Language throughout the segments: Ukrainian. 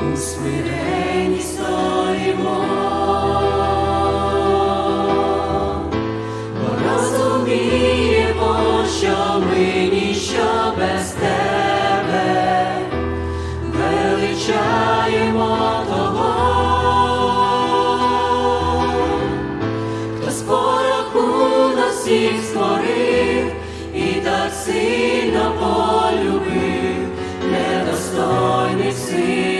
у смиренні стоїмо, розуміємо, що ми ніщо без тебе величаємо того, хто спороху нас всіх створив і так сильно полюбив. Достойних сил.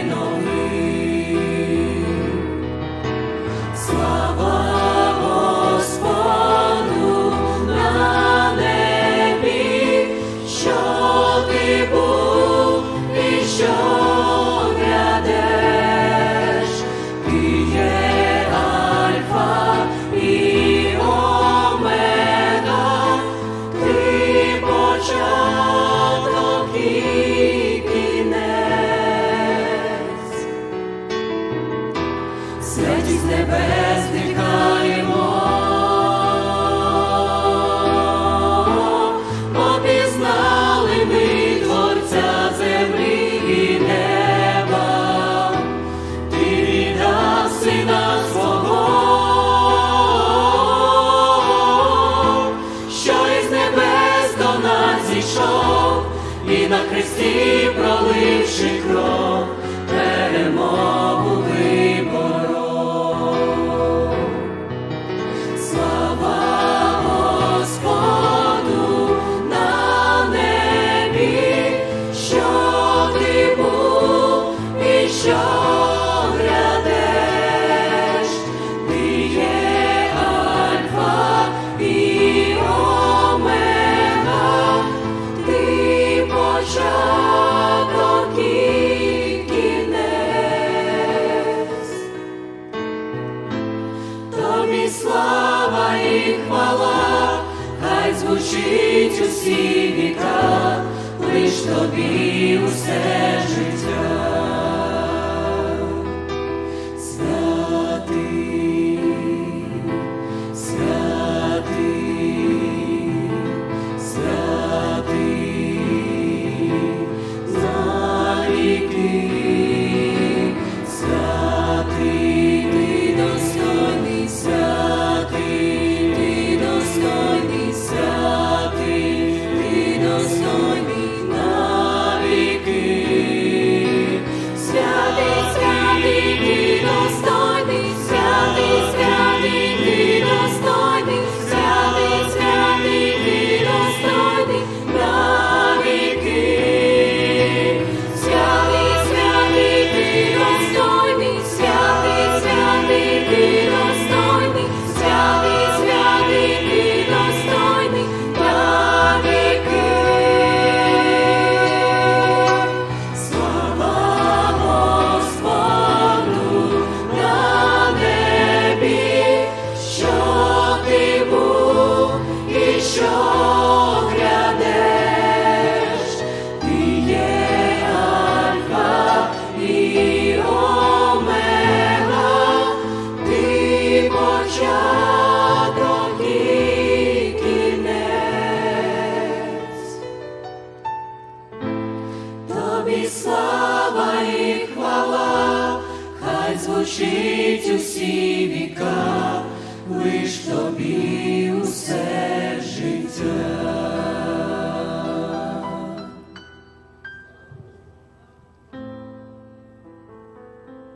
і на хресті проливши кров, перемогу виборов. Слава звучить усі віка, лиш тобі усе життя. on звучить усі віка, лиш тобі усе.